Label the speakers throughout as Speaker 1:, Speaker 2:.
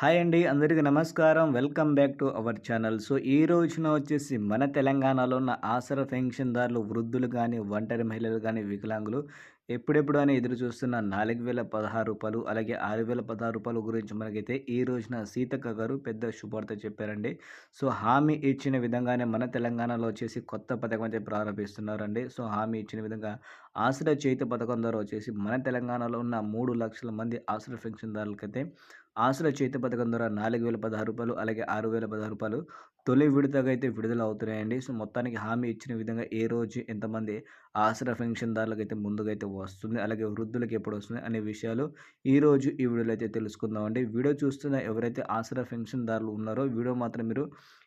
Speaker 1: Hi అండి అందరికీ నమస్కారం. Welcome back to our channel. So ఈ రోజున వచ్చేసి మన తెలంగాణలో ఉన్న ఆసర పెన్షన్దారులు వృద్ధులు కానీ ఒంటరి మహిళలు కానీ వికలాంగులు ఎప్పుడెప్పుడు అని ఎదురు చూస్తున్న నాలుగు వేల పదహారు రూపాయలు అలాగే ఆరు వేల పదహారు రూపాయల గురించి మనకైతే ఈ రోజున సీతక్క గారు పెద్ద శుభార్త చెప్పారండి. సో హామీ ఇచ్చిన విధంగానే మన తెలంగాణలో వచ్చేసి కొత్త పథకం అయితే ప్రారంభిస్తున్నారండి. సో హామీ ఇచ్చిన విధంగా ఆశ్రయ చేతి పథకం ద్వారా వచ్చేసి మన తెలంగాణలో ఉన్న మూడు లక్షల మంది ఆశ్రయ పెన్షన్దారులకైతే ఆశ్రయ చేతి పథకం ద్వారా నాలుగు వేల పదహారు రూపాయలు అలాగే ఆరు వేల పదహారు రూపాయలు తొలి విడతగా అయితే విడుదల అవుతున్నాయండి. సో మొత్తానికి హామీ ఇచ్చిన విధంగా ఏ రోజు ఎంతమంది ఆసరా పెన్షన్దారులకు అయితే ముందుగా అయితే వస్తుంది అలాగే వృద్ధులకు ఎప్పుడు వస్తుంది అనే విషయాలు ఈరోజు ఈ వీడియోలో అయితే తెలుసుకుందామండి. వీడియో చూస్తున్న ఎవరైతే ఆసరా పెన్షన్దారులు ఉన్నారో వీడియో మాత్రం మీరు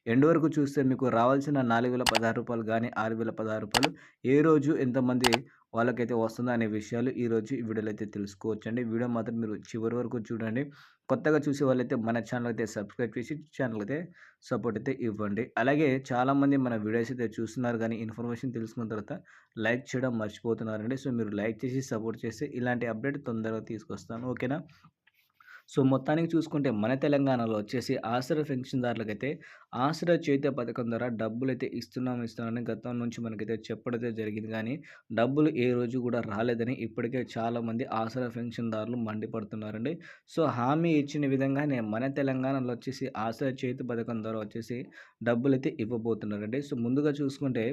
Speaker 1: ఎండ్ వరకు చూస్తే మీకు రావాల్సిన నాలుగు వేల పదహారు రూపాయలు కానీ ఆరు వేల పదహారు రూపాయలు ఏ రోజు ఎంతమంది వాళ్ళకైతే వస్తుందో అనే విషయాలు ఈరోజు ఈ వీడియోలో అయితే తెలుసుకోవచ్చండి. వీడియో మాత్రం మీరు చివరి వరకు చూడండి. కొత్తగా చూసే వాళ్ళైతే మన ఛానల్ అయితే సబ్స్క్రైబ్ చేసి ఛానల్ అయితే సపోర్ట్ అయితే ఇవ్వండి. అలాగే చాలామంది మన వీడియోస్ అయితే చూస్తున్నారు కానీ ఇన్ఫర్మేషన్ తెలుసుకున్న తర్వాత లైక్ చేయడం మర్చిపోతున్నారండి. సో మీరు లైక్ చేసి సపోర్ట్ చేస్తే ఇలాంటి అప్డేట్ తొందరగా తీసుకొస్తాను. ఓకేనా? సో మొత్తానికి చూసుకుంటే మన తెలంగాణలో వచ్చేసి ఆసరా పెన్షన్దారులకైతే ఆసరా చేతి పథకం ద్వారా డబ్బులు అయితే ఇస్తున్నాం ఇస్తున్నామని గతం నుంచి మనకైతే చెప్పడైతే జరిగింది. కానీ డబ్బులు ఏ రోజు కూడా రాలేదని ఇప్పటికే చాలామంది ఆసరా పెన్షన్దారులు మండిపడుతున్నారండి. సో హామీ ఇచ్చిన విధంగానే మన తెలంగాణలో వచ్చేసి ఆసరా చేతి పథకం ద్వారా వచ్చేసి డబ్బులు అయితే ఇవ్వబోతున్నారండి. సో ముందుగా చూసుకుంటే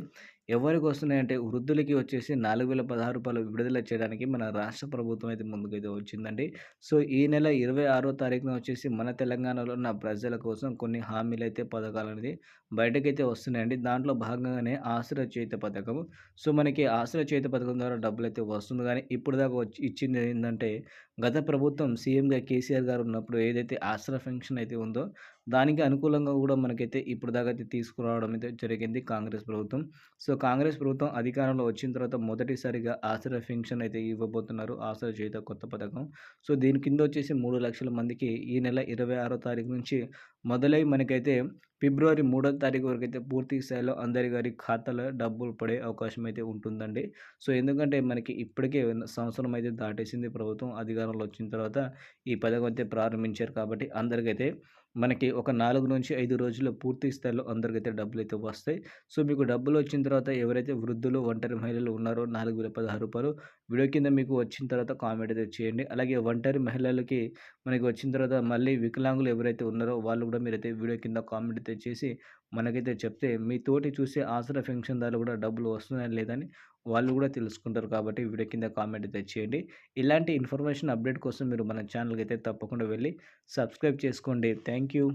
Speaker 1: ఎవరికి వస్తున్నాయంటే వృద్ధులకి వచ్చేసి నాలుగు వేల పదహారు రూపాయలు విడుదల చేయడానికి మన రాష్ట్ర ప్రభుత్వం అయితే ముందుకైతే వచ్చిందండి. సో ఈ నెల ఇరవై ఆరో తారీఖున వచ్చేసి మన తెలంగాణలో ఉన్న ప్రజల కోసం కొన్ని హామీలు అయితే పథకాలు అనేది బయటకైతే వస్తున్నాయండి. దాంట్లో భాగంగానే ఆశ్రయ చేత పథకం సో మనకి ఆశ్రయ చేత పథకం ద్వారా డబ్బులు అయితే వస్తుంది. కానీ ఇప్పుడు దాకా వచ్చి ఇచ్చింది ఏంటంటే గత ప్రభుత్వం సీఎంగా కేసీఆర్ గారు ఉన్నప్పుడు ఏదైతే ఆసరా ఫెన్షన్ అయితే ఉందో దానికి అనుకూలంగా కూడా మనకైతే ఇప్పుడు దాకా అయితే తీసుకురావడం అయితే జరిగింది కాంగ్రెస్ ప్రభుత్వం. సో కాంగ్రెస్ ప్రభుత్వం అధికారంలో వచ్చిన తర్వాత మొదటిసారిగా ఆశ్రయ ఫెన్షన్ అయితే ఇవ్వబోతున్నారు. ఆశ్రయ చేత కొత్త పథకం. సో దీని కింద వచ్చేసి మూడు లక్షల మందికి ఈ నెల ఇరవై ఆరో తారీఖు నుంచి మొదలై మనకైతే ఫిబ్రవరి మూడో తారీఖు వరకు అయితే పూర్తి స్థాయిలో అందరి గారి ఖాతాలో డబ్బులు పడే అవకాశం అయితే ఉంటుందండి. సో ఎందుకంటే మనకి ఇప్పటికే సంవత్సరం అయితే దాటేసింది ప్రభుత్వం. అధికారంలో వచ్చిన తర్వాత ఈ పథకం అయితే ప్రారంభించారు కాబట్టి అందరికైతే మనకి ఒక నాలుగు నుంచి ఐదు రోజుల్లో పూర్తి స్థాయిలో అందరికైతే డబ్బులు అయితే వస్తాయి. సో మీకు డబ్బులు వచ్చిన తర్వాత ఎవరైతే వృద్ధులు ఒంటరి మహిళలు ఉన్నారో నాలుగు వేల పదహారు రూపాయలు వీడియో కింద మీకు వచ్చిన తర్వాత కామెంట్ అయితే చేయండి. అలాగే ఒంటరి మహిళలకి మనకి వచ్చిన తర్వాత మళ్ళీ వికలాంగులు ఎవరైతే ఉన్నారో వాళ్ళు కూడా మీరైతే వీడియో కింద కామెంట్ అయితే చేసి మనకైతే చెప్తే మీ తోటి చూసే ఆసరా పెన్షన్దారులు కూడా డబ్బులు వస్తున్నాయని లేదని వాళ్ళు కూడా తెలుసుకుంటారు కాబట్టి వీడియో కింద కామెంట్ అయితే చేయండి. ఇలాంటి ఇన్ఫర్మేషన్ అప్డేట్ కోసం మీరు మన ఛానల్కి అయితే తప్పకుండా వెళ్ళి సబ్స్క్రైబ్ చేసుకోండి. Thank you.